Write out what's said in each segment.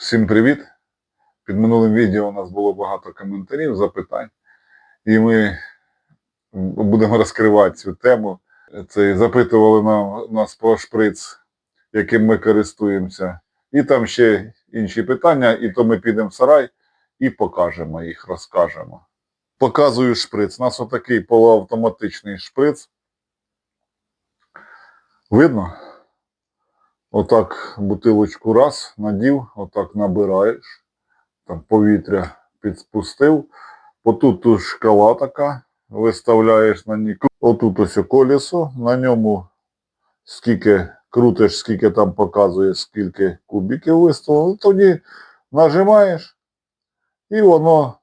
Всім привіт! Під минулим відео у нас було багато коментарів, запитань, і ми будемо розкривати цю тему. Це запитували нам, нас про шприц, яким ми користуємося. І там ще інші питання, і то ми підемо в сарай і покажемо їх, розкажемо. Показую шприц. У нас отакий полуавтоматичний шприц. Видно? Отак бутилочку раз надів, отак набираєш, там повітря підспустив. Отут тут шкала така, виставляєш на ній. Отут ось колесо, на ньому скільки крутиш, скільки там показує, скільки кубиків виставлено. Тоді нажимаєш і воно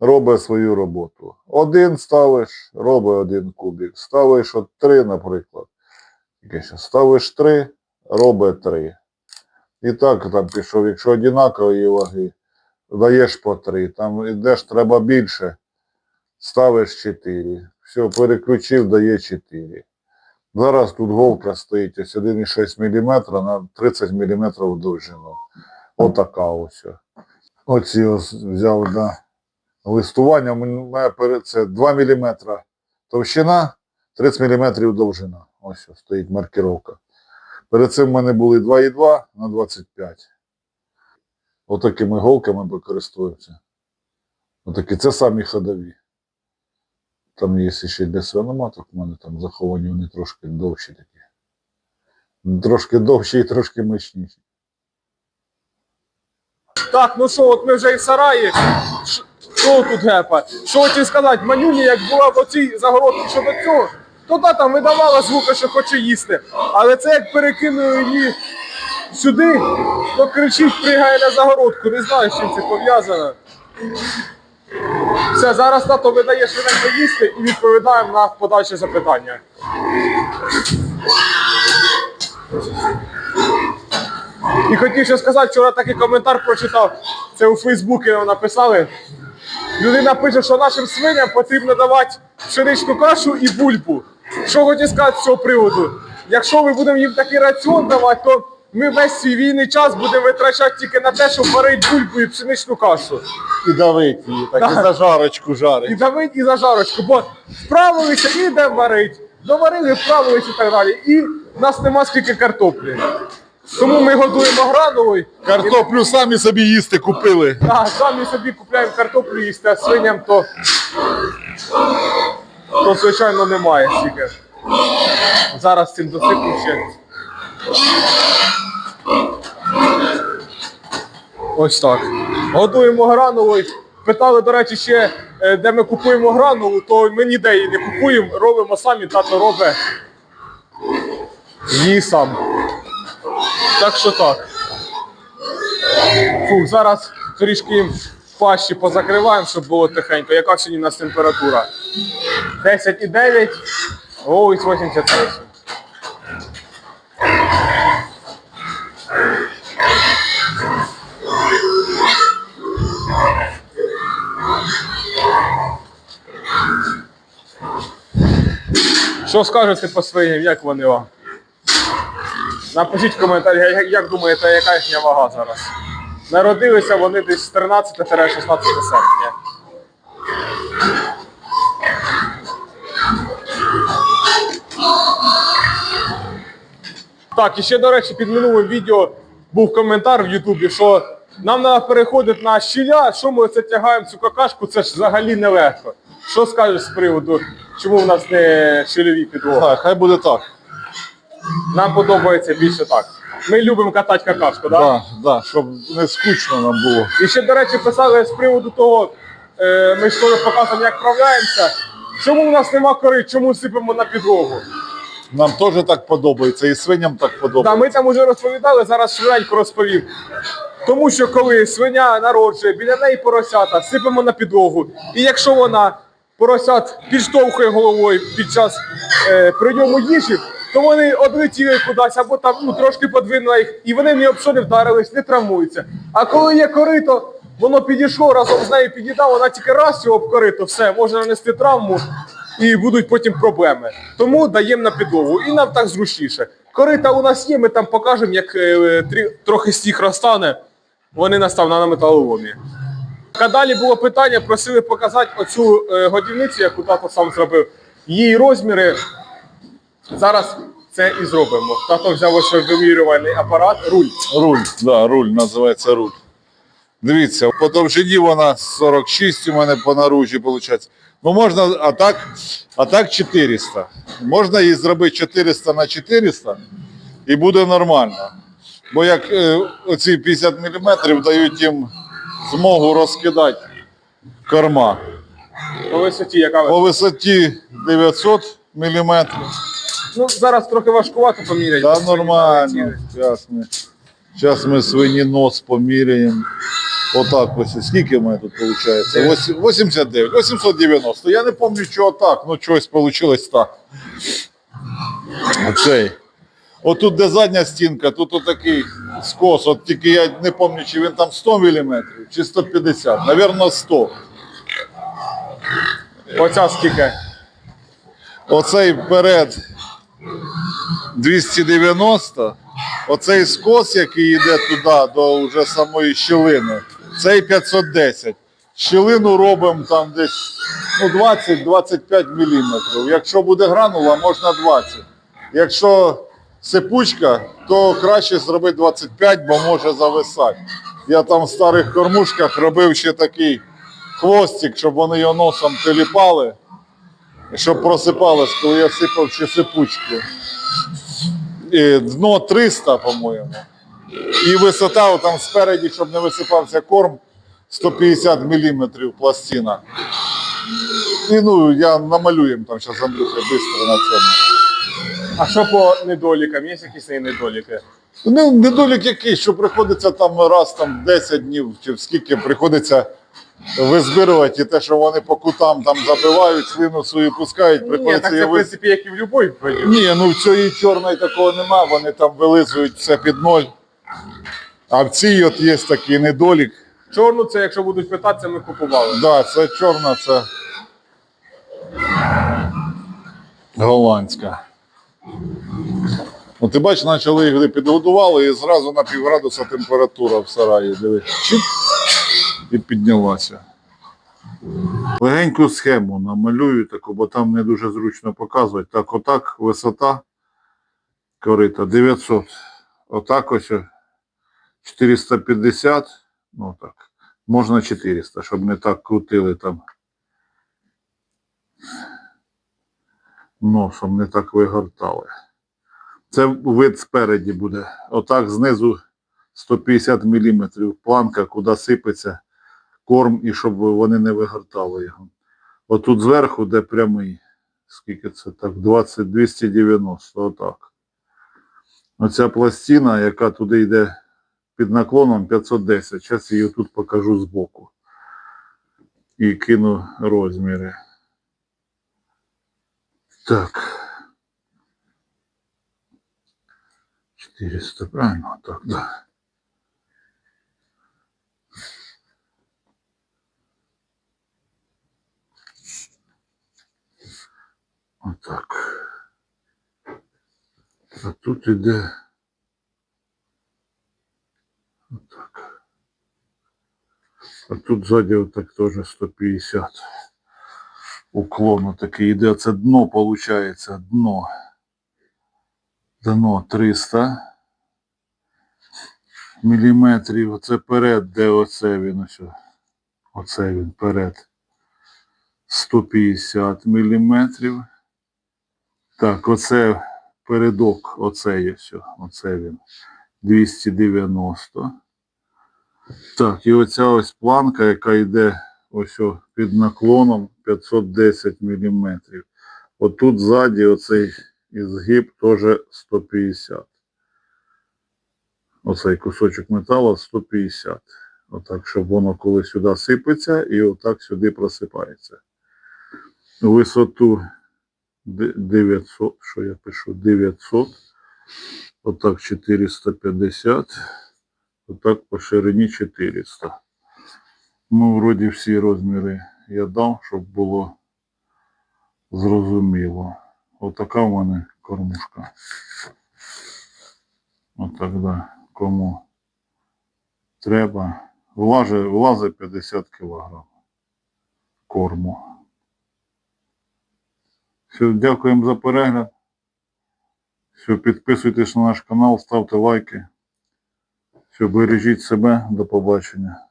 робить свою роботу. Один ставиш, робить один кубик. Ставиш от три, наприклад. Ставиш три, робить 3. І так там пішов, якщо однакової ваги, даєш по 3. Там йдеш, треба більше, ставиш 4. Все, переключив, дає 4. Зараз тут голка стоїть ось 1,6 мм на 30 мм довжину. Отака ось. Оці ось взяв на листування. У мене це 2 мм товщина, 30 мм довжина. Ось стоїть маркировка. Перед цим в мене були 2,2 на 25. Отакими голками ми користуємося. Отакі. Це самі ходові. Там є ще для свиноматок, у мене там заховані вони трошки довші такі. Трошки довші і трошки мощніші. Так, ну що, от ми вже і в сараї. Що тут гепа? Що хотів сказати, манюні, як була в оцій загородці щодо цього, то та там видавала звуки, що хоче їсти. Але це як перекинули її сюди, то кричить, пригає на загородку. Не знаю, з чим це пов'язано. Все, зараз тато видає швиденько їсти і відповідаємо на подальші запитання. І хотів ще сказати, вчора такий коментар прочитав. Це у Фейсбуці написали. Людина пише, що нашим свиням потрібно давати пшеничну кашу і бульбу. Що хотів сказати з цього приводу? Якщо ми будемо їм такий раціон давати, то ми весь свій вільний час будемо витрачати тільки на те, щоб варити бульбу і пшеничну кашу. І давить її, так і Так. зажарочку І давить і за жарочку, бо вправилися і йдемо варить. Доварили, вправилися і так далі. І в нас нема скільки картоплі. Тому ми годуємо грановою. Картоплю самі собі їсти купили. Так, самі собі купляємо картоплю їсти, а свиням то, то звичайно немає стільки. Зараз цим досиплю ще. Ось так. Годуємо грановою. Питали, до речі, ще, е, де ми купуємо гранову, то ми ніде її не купуємо, робимо самі, тато робить її сам. Так що так. Фу, зараз трішки їм пащі позакриваємо, щоб було тихенько. Яка сьогодні у нас температура? 10,9, вулиць 88. Що скажете по своїм, як вони вам? Напишіть в коментарях, як, як думаєте, яка їхня вага зараз? Народилися вони десь з 13-16 серпня. Так, і ще, до речі, під минулим відео був коментар в Ютубі, що нам треба переходити на щіля, що ми оце тягаємо цю какашку, це ж взагалі нелегко. Що скажеш з приводу, чому в нас не щільові підлоги? Так, хай буде так. Нам подобається більше так. Ми любимо катати какашку, так? Да, да, щоб не скучно нам було. І ще, до речі, писали з приводу того, е, ми ж теж показуємо, як вправляємося. Чому в нас нема кори, чому сипемо на підлогу? Нам теж так подобається, і свиням так Та подобається. ми там уже розповідали, зараз швиденько розповім. Тому що коли свиня народжує, біля неї поросята, сипемо на підлогу. І якщо вона поросят підштовхує головою під час е, прийому їжі, то вони одлетіли кудись або там ну, трошки подвинули їх, і вони ні об що не вдарились, не травмуються. А коли є корито, воно підійшло разом з нею під'їдав, вона тільки раз його об корито, все, може нанести травму і будуть потім проблеми. Тому даємо на підлогу. І нам так зручніше. Корита у нас є, ми там покажемо, як е, трі- трохи сніг розтане. вони настав на металоломі. А далі було питання, просили показати оцю е, годівницю, яку тато сам зробив. Її розміри. Зараз це і зробимо. Тато взяв ось вимірювальний апарат, руль. Руль, да, руль називається руль. Дивіться, по довжині вона 46 у мене по наружі виходить. Ну можна, а так, а так 400. Можна її зробити 400 на 400 і буде нормально. Бо як е, оці 50 мм дають їм змогу розкидати корма. По висоті, яка По висоті 900 мм. ну, зараз трохи важкувато поміряти. Та нормально. налетіли. Зараз ми, свині нос поміряємо. Отак ось. Скільки в мене тут виходить? 89, 890. Я не пам'ятаю, чого так, ну чогось вийшло так. Оцей. Отут де задня стінка, тут отакий скос. От тільки я не пам'ятаю, чи він там 100 мм чи 150. Навірно, 100. Оця скільки? Оцей вперед 290, оцей скос, який йде туди, до вже самої щілини, цей 510. Щілину робимо там десь ну, 20-25 мм. Якщо буде гранула, можна 20. Якщо сипучка, то краще зробити 25, бо може зависати. Я там в старих кормушках робив ще такий хвостик, щоб вони його носом теліпали щоб просипалось, коли я сипав ще сипучку. Дно 300, по-моєму. І висота там спереді, щоб не висипався корм, 150 мм пластина. І ну, я намалюємо там зараз Андрюха швидко на цьому. А що по недолікам? Є якісь недоліки? Ну, недолік який, що приходиться там раз там 10 днів, чи скільки приходиться визбирувати, і те, що вони по кутам там забивають, слину свою пускають, Ні, приходиться так це її в вис- принципі як і в будь-якій воді. Ні, ну в цієї чорної такого нема, вони там вилизують все під ноль. А в цій от є такий недолік. Чорну це, якщо будуть питатися, ми купували. Да, це чорна, це голландська. Ну, ти бачиш, почали їх підгодували і зразу на півградуса температура в сараї. Диви. Чіп, і піднялася. Легеньку схему намалюю таку, бо там не дуже зручно показувати. Так, отак висота корита 900. Отак ось 450. Ну так. Можна 400, щоб не так крутили там. Носом не так вигортали. Це вид спереді буде. Отак знизу 150 мм планка, куди сипеться корм і щоб вони не вигортали його. Отут зверху, де прямий, скільки це так, 20, 290, отак. Оця пластина, яка туди йде під наклоном 510. Зараз її тут покажу збоку. І кину розміри. Так. 400, правильно? Так, да. Отак. А тут іде отак. А тут ззаді отак теж 150. Уклон такий іде. Це дно виходить. Дно. Дно 300 міліметрів. Оце перед, де оце він ось. Оце він перед. 150 міліметрів. Так, оце передок, оце є все. Оце він. 290. Так, і оця ось планка, яка йде ось під наклоном 510 мм. Отут ззаді оцей ізгиб теж 150. Оцей кусочок металу 150. Отак, щоб воно коли сюди сипеться і отак сюди просипається. Висоту 900, що я пишу, 900. Отак 450. Отак по ширині 400. Ну, вроді всі розміри я дав, щоб було зрозуміло. Отака в мене кормушка. Отак, да. Кому треба. Влазить 50 кг корму. Все, дякуємо за перегляд. Все, підписуйтесь на наш канал, ставте лайки. Все, бережіть себе, до побачення.